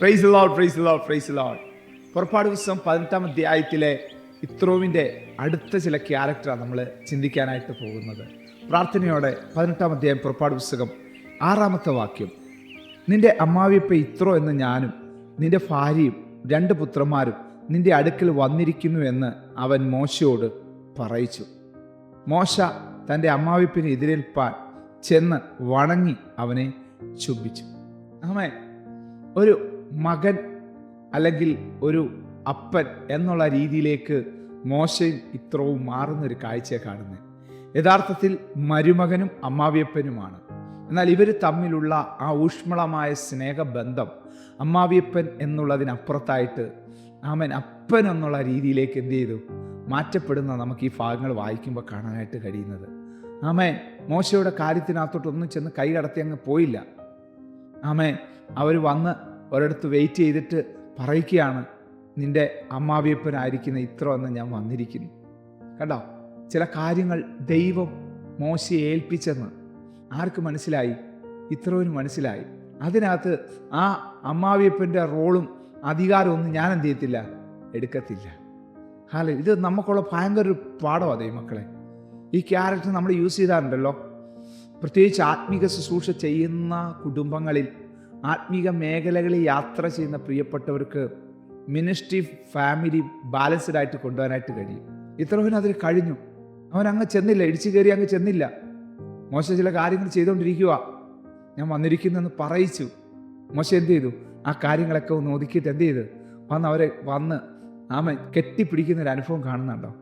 Praise Lord praise Lord praise Lord പുറപ്പാട് പുസ്തകം പതിനെട്ടാം അധ്യായത്തിലെ ഇത്രോവിന്റെ അടുത്ത ചില ക്യാരക്ടറാണ് നമ്മൾ ചിന്തിക്കാനായിട്ട് പോകുന്നത്. പ്രാർത്ഥനയോടെ പതിനെട്ടാം അധ്യായം പുറപ്പാട് പുസ്തകം ആറാമത്തെ വാക്യം. നിന്റെ അമ്മാവിയപ്പ ഇത്രോ എന്ന് ഞാനും നിന്റെ ഭാര്യയും രണ്ട് പുത്രന്മാരും നിന്റെ അടുക്കൽ വന്നിരിക്കുന്നു എന്ന് അവൻ മോശയോട് പറയിച്ചു. മോശ തന്റെ അമ്മാവിപ്പിനെ എതിരേൽപ്പാൻ ചെന്ന് വണങ്ങി അവനെ ചുംബിച്ചു ആമേ ഒരു മകൻ അല്ലെങ്കിൽ ഒരു അപ്പൻ എന്നുള്ള രീതിയിലേക്ക് മോശയും ഇത്രവും മാറുന്നൊരു കാഴ്ചയെ കാണുന്നത് യഥാർത്ഥത്തിൽ മരുമകനും അമ്മാവിയപ്പനുമാണ്. എന്നാൽ ഇവർ തമ്മിലുള്ള ആ ഊഷ്മളമായ സ്നേഹബന്ധം അമ്മാവിയപ്പൻ എന്നുള്ളതിനപ്പുറത്തായിട്ട് ആമൻ അപ്പൻ എന്നുള്ള രീതിയിലേക്ക് എന്ത് ചെയ്തു? മാറ്റപ്പെടുന്ന നമുക്ക് ഈ ഭാഗങ്ങൾ വായിക്കുമ്പോൾ കാണാനായിട്ട് കഴിയുന്നത്. ആമേ മോശയുടെ കാര്യത്തിനകത്തോട്ടൊന്നും ചെന്ന് കൈ കടത്തി അങ്ങ് പോയില്ല. ആമേ അവർ വന്ന് ഒരിടത്ത് വെയിറ്റ് ചെയ്തിട്ട് പറയിക്കുകയാണ് നിന്റെ അമ്മാവിയപ്പനായിരിക്കുന്ന ഇത്ര എന്ന് ഞാൻ വന്നിരിക്കുന്നു. കണ്ടോ? ചില കാര്യങ്ങൾ ദൈവം മോശയെ ഏൽപ്പിച്ചെന്ന് ആർക്ക് മനസ്സിലായി? ഇത്രോവിന് മനസ്സിലായി. അതിനകത്ത് ആ അമ്മാവിയപ്പന്റെ റോളും അധികാരമൊന്നും ഞാൻ എന്ത് ചെയ്യത്തില്ല? എടുക്കത്തില്ല. ഹാല ഇത് നമുക്കുള്ള ഭയങ്കര ഒരു പാഠമാണ് ദൈവമക്കളെ ഈ ക്യാരക്ടർ നമ്മൾ യൂസ് ചെയ്താറുണ്ടല്ലോ. പ്രത്യേകിച്ച് ആത്മീക ശുശ്രൂഷ ചെയ്യുന്ന കുടുംബങ്ങളിൽ ആത്മീക മേഖലകളിൽ യാത്ര ചെയ്യുന്ന പ്രിയപ്പെട്ടവർക്ക് മിനിസ്ട്രി ഫാമിലി ബാലൻസ്ഡ് ആയിട്ട് കൊണ്ടുപോകാനായിട്ട് കഴിയും. ഇത്രവിന് അതിൽ കഴിഞ്ഞു. അവൻ അങ്ങ് ചെന്നില്ല. ഇടിച്ചു കയറി അങ്ങ് ചെന്നില്ല. മോശ ചില കാര്യങ്ങൾ ചെയ്തുകൊണ്ടിരിക്കുക ഞാൻ വന്നിരിക്കുന്നെന്ന് പറയിച്ചു. മോശ എന്ത് ചെയ്തു? ആ കാര്യങ്ങളൊക്കെ ഒന്ന് ഒതുക്കിയിട്ട് എന്ത് ചെയ്ത്? വന്ന് അവരെ വന്ന് ആമ കെട്ടിപ്പിടിക്കുന്ന ഒരു അനുഭവം കാണുന്നുണ്ടോ?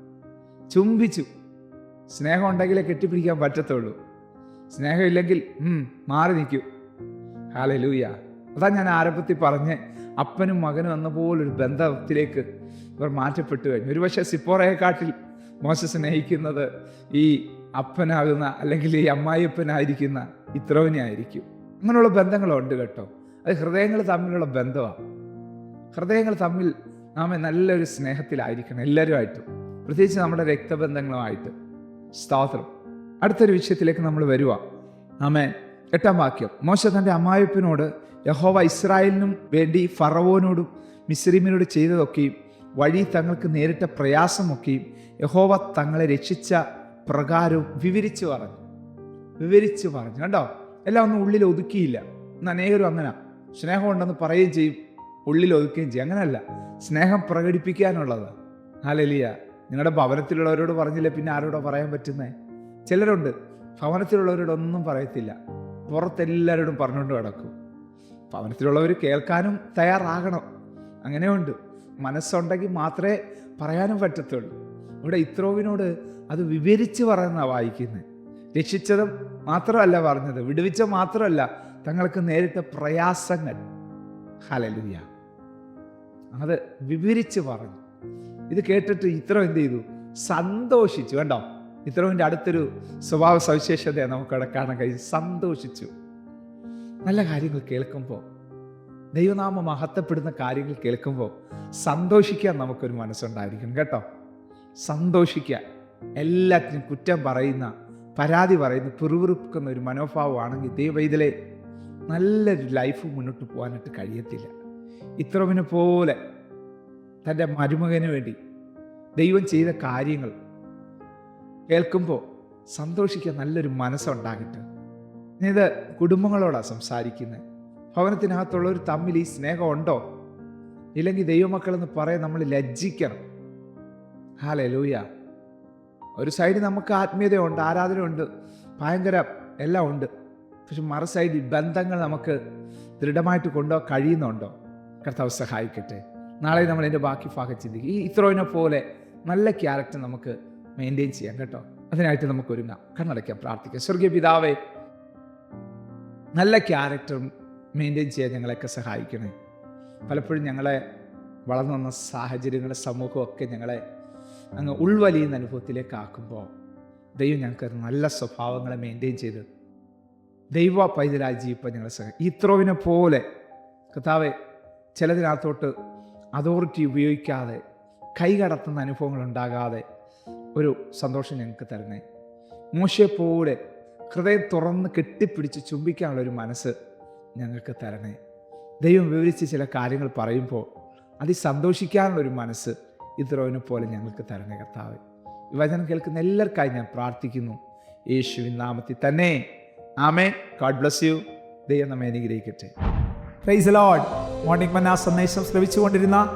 ചുംബിച്ചു. സ്നേഹം ഉണ്ടെങ്കിലേ കെട്ടിപ്പിടിക്കാൻ പറ്റത്തുള്ളൂ. സ്നേഹമില്ലെങ്കിൽ മാറി നിൽക്കൂ. ഹാലേ ലൂയ അതാ ഞാൻ ആരംഭത്തിൽ പറഞ്ഞ് അപ്പനും മകനും എന്ന പോലൊരു ബന്ധത്തിലേക്ക് ഇവർ മാറ്റപ്പെട്ടു കഴിഞ്ഞു. ഒരുപക്ഷെ സിപ്പോറയെക്കാട്ടിൽ മോശ സ്നേഹിക്കുന്നത് ഈ അപ്പനാകുന്ന അല്ലെങ്കിൽ ഈ അമ്മായിയപ്പനായിരിക്കുന്ന ഇത്രവനെ ആയിരിക്കും അങ്ങനെയുള്ള ബന്ധങ്ങളുണ്ട് കേട്ടോ. അത് ഹൃദയങ്ങൾ തമ്മിലുള്ള ബന്ധമാണ്. ഹൃദയങ്ങൾ തമ്മിൽ നാം നല്ലൊരു സ്നേഹത്തിലായിരിക്കണം എല്ലാവരുമായിട്ടും. പ്രത്യേകിച്ച് നമ്മുടെ രക്തബന്ധങ്ങളുമായിട്ട്. സ്തോത്രം. അടുത്തൊരു വിഷയത്തിലേക്ക് നമ്മൾ വരുവാ. ആമേ എട്ടാം വാക്യം. മോശ തന്റെ അമ്മായിപ്പിനോട് യഹോവ ഇസ്രായേലിനും വേണ്ടി ഫറവോനോടും മിസ്രീമിനോട് ചെയ്തതൊക്കെയും വഴി തങ്ങൾക്ക് നേരിട്ട പ്രയാസമൊക്കെയും യഹോവ തങ്ങളെ രക്ഷിച്ച പ്രകാരവും വിവരിച്ചു പറഞ്ഞു. വിവരിച്ചു പറഞ്ഞു. കണ്ടോ? എല്ലാം ഒന്നും ഉള്ളിൽ ഒതുക്കിയില്ല. ഇന്ന് അനേകരും അങ്ങനെ. സ്നേഹമുണ്ടെന്ന് പറയുകയും ചെയ്യും. ഉള്ളിൽ ഒതുക്കുകയും ചെയ്യും. അങ്ങനെയല്ല സ്നേഹം പ്രകടിപ്പിക്കാനുള്ളത്. ഹാലലിയ നിങ്ങളുടെ ഭവനത്തിലുള്ളവരോട് പറഞ്ഞില്ല പിന്നെ ആരോടോ പറയാൻ പറ്റുന്നേ? ചിലരുണ്ട്. ഭവനത്തിലുള്ളവരോടൊന്നും പറയത്തില്ല. പുറത്തെല്ലാവരോടും പറഞ്ഞുകൊണ്ട് കിടക്കും. ഭവനത്തിലുള്ളവർ കേൾക്കാനും തയ്യാറാകണം. അങ്ങനെയുണ്ട്. മനസ്സുണ്ടെങ്കിൽ മാത്രമേ പറയാനും പറ്റത്തുള്ളൂ. ഇവിടെ ഇത്രോവിനോട് അത് വിവരിച്ച് പറയുന്ന വായിക്കുന്നത് രക്ഷിച്ചത് മാത്രമല്ല പറഞ്ഞത്. വിടുവിച്ച മാത്രമല്ല തങ്ങൾക്ക് നേരിട്ട പ്രയാസങ്ങൾ. ഹലലുയ അത് വിവരിച്ച് പറഞ്ഞു. ഇത് കേട്ടിട്ട് ഇത്ര എന്ത് ചെയ്തു? സന്തോഷിച്ചു. കണ്ടോ? ഇത്രോവിന്റെ അടുത്തൊരു സ്വഭാവ സവിശേഷതയാണ് നമുക്കവിടെ കാണാൻ കഴിയും. സന്തോഷിച്ചു. നല്ല കാര്യങ്ങൾ കേൾക്കുമ്പോൾ ദൈവനാമം മഹത്വപ്പെടുന്ന കാര്യങ്ങൾ കേൾക്കുമ്പോൾ സന്തോഷിക്കാൻ നമുക്കൊരു മനസ്സുണ്ടായിരിക്കണം കേട്ടോ. സന്തോഷിക്കാൻ എല്ലാത്തിനും കുറ്റം പറയുന്ന പരാതി പറയുന്ന പിറുപിറുക്കുന്ന ഒരു മനോഭാവമാണെങ്കിൽ ദൈവവൈതലെ നല്ലൊരു ലൈഫ് മുന്നോട്ട് പോകാനായിട്ട് കഴിയത്തില്ല. ഇത്രവിനെ പോലെ തന്റെ മരുമകന് വേണ്ടി ദൈവം ചെയ്ത കാര്യങ്ങൾ കേൾക്കുമ്പോൾ സന്തോഷിക്കാൻ നല്ലൊരു മനസ്സുണ്ടാകട്ടെ. ഇത് കുടുംബങ്ങളോടാണ് സംസാരിക്കുന്നത് ഭവനത്തിനകത്തുള്ളവർ തമ്മിൽ ഈ സ്നേഹം ഉണ്ടോ? ഇല്ലെങ്കിൽ ദൈവമക്കളെന്ന് പറയാൻ നമ്മൾ ലജ്ജിക്കണം. ഹാലേ ലൂയ ഒരു സൈഡിൽ നമുക്ക് ആത്മീയതയുണ്ട് ആരാധനയുണ്ട് ഭയങ്കര എല്ലാം ഉണ്ട്. പക്ഷെ മറു സൈഡിൽ ബന്ധങ്ങൾ നമുക്ക് ദൃഢമായിട്ട് കൊണ്ടോ കഴിയുന്നുണ്ടോ? കർത്താവ് സഹായിക്കട്ടെ. നാളെ നമ്മൾ എന്റെ ബാക്കി ഭാഗം ചിന്തിക്കും. ഈ ഇത്രോയിനെ പോലെ നല്ല ക്യാരക്ടർ നമുക്ക് മെയിന്റെയിൻ ചെയ്യാം കേട്ടോ. അതിനായിട്ട് നമുക്ക് ഒരുങ്ങാം. കണ്ണടയ്ക്കാം പ്രാർത്ഥിക്കാം. സ്വർഗീയ പിതാവേ നല്ല ക്യാരക്ടറും മെയിന്റെയിൻ ചെയ്യാൻ ഞങ്ങളെയൊക്കെ സഹായിക്കണേ. പലപ്പോഴും ഞങ്ങളെ വളർന്നു വന്ന സാഹചര്യങ്ങൾ സമൂഹമൊക്കെ ഞങ്ങളെ അങ്ങ് ഉൾവലിയുന്ന അനുഭവത്തിലേക്ക് ആക്കുമ്പോൾ ദൈവം ഞങ്ങൾക്ക് നല്ല സ്വഭാവങ്ങളെ മെയിന്റെയിൻ ചെയ്ത് ദൈവ പൈതലായി ജീവിപ്പം ഞങ്ങളെ സഹായിക്കും ഇത്രോവിനെ പോലെ കർത്താവെ ചിലതിനകത്തോട്ട് അതോറിറ്റി ഉപയോഗിക്കാതെ കൈകടത്തുന്ന അനുഭവങ്ങൾ ഉണ്ടാകാതെ ഒരു സന്തോഷം ഞങ്ങൾക്ക് തരണേ മോശയെപ്പോലെ ഹൃദയം തുറന്ന് കെട്ടിപ്പിടിച്ച് ചുംബിക്കാനുള്ള ഒരു മനസ്സ് ഞങ്ങൾക്ക് തരണേ. ദൈവം വിവരിച്ച് ചില കാര്യങ്ങൾ പറയുമ്പോൾ അതിൽ സന്തോഷിക്കാനുള്ള ഒരു മനസ്സ് ഇത്രോവിനെ പോലെ ഞങ്ങൾക്ക് തരണേ കർത്താവ്. ഈ വചനം കേൾക്കുന്ന എല്ലാവർക്കായി ഞാൻ പ്രാർത്ഥിക്കുന്നു. യേശുവിൻ നാമത്തിൽ തന്നെ. ആമേ ഗാഡ് ബ്ലസ് യു. ദൈവം നമ്മെ അനുഗ്രഹിക്കട്ടെ. പ്രൈസ് ലോഡ് മോർണിംഗ് മന്ന സന്ദേശം ശ്രവിച്ചുകൊണ്ടിരുന്ന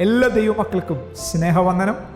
എല്ലാ ദൈവമക്കൾക്കും സ്നേഹവന്ദനം.